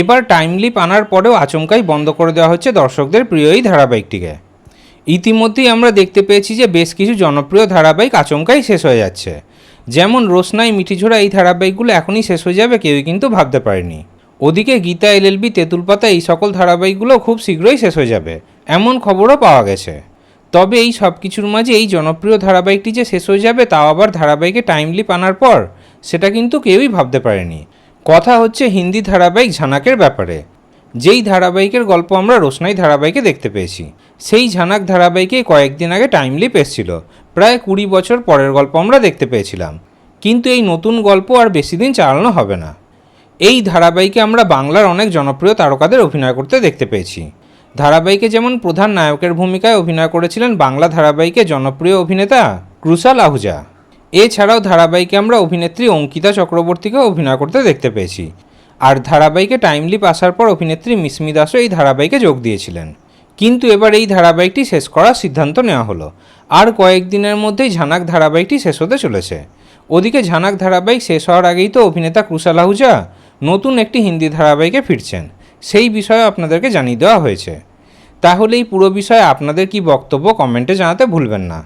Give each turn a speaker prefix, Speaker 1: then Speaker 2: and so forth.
Speaker 1: এবার time lip আনার পরেও আচমকাই বন্ধ করে দেওয়া হচ্ছে দর্শকদের প্রিয় এই ধারাবাহিকটিকে। ইতিমধ্যেই আমরা দেখতে পেয়েছি যে বেশ কিছু জনপ্রিয় ধারাবাহিক আচমকাই শেষ হয়ে যাচ্ছে। যেমন রোশনাই, মিঠিঝোড়া এই ধারাবাহিকগুলো এখনই শেষ হয়ে যাবে, কেউই কিন্তু ভাবতে পারেনি। ওদিকে গীতা এলএলবি তেঁতুলপাতা এই সকল ধারাবাহিকগুলো খুব শীঘ্রই শেষ হয়ে যাবে, এমন খবরও পাওয়া গেছে। তবে এই সব কিছুর মাঝে এই জনপ্রিয় ধারাবাহিকটি যে শেষ হয়ে যাবে, তাও আবার ধারাবাহিকে টাইমলি পানার পর, সেটা কিন্তু কেউই ভাবতে পারেনি। কথা হচ্ছে হিন্দি ধারাবাহিক ঝানাকের ব্যাপারে। যেই ধারাবাহিকের গল্প আমরা রোশনাই ধারাবাহিকে দেখতে পেয়েছি, সেই ঝানাক ধারাবাহিকে কয়েকদিন আগে টাইমলি এসেছিল। প্রায় কুড়ি বছর পরের গল্প আমরা দেখতে পেয়েছিলাম। কিন্তু এই নতুন গল্প আর বেশি দিন চালানো হবে না। এই ধারাবাহিকে আমরা বাংলার অনেক জনপ্রিয় তারকাদের অভিনয় করতে দেখতে পেয়েছি। ধারাবাহিকে যেমন প্রধান নায়কের ভূমিকায় অভিনয় করেছিলেন বাংলা ধারাবাহিকে জনপ্রিয় অভিনেতা ক্রুশাল আহুজা। এছাড়াও ধারাবাহিকে আমরা অভিনেত্রী অঙ্কিতা চক্রবর্তীকে অভিনয় করতে দেখতে পেয়েছি। আর ধারাবাহিকে টাইমলিপ আসার পর অভিনেত্রী মিসমি দাসও এই ধারাবাহিকে যোগ দিয়েছিলেন। কিন্তু এবার এই ধারাবাহিকটি শেষ করার সিদ্ধান্ত নেওয়া হলো। আর কয়েকদিনের মধ্যেই ঝানাক ধারাবাহিকটি শেষ হতে চলেছে। ওদিকে ঝানাক ধারাবাহিক শেষ হওয়ার আগেই তো অভিনেতা ক্রুশাল আহুজা নতুন একটি হিন্দি ধারাবাহিকে ফিরছেন। সেই বিষয়ে আপনাদেরকে জানিয়ে দেওয়া হয়েছে। তাহলে এই পুরো বিষয়ে আপনাদের কি বক্তব্য কমেন্টে জানাতে ভুলবেন না।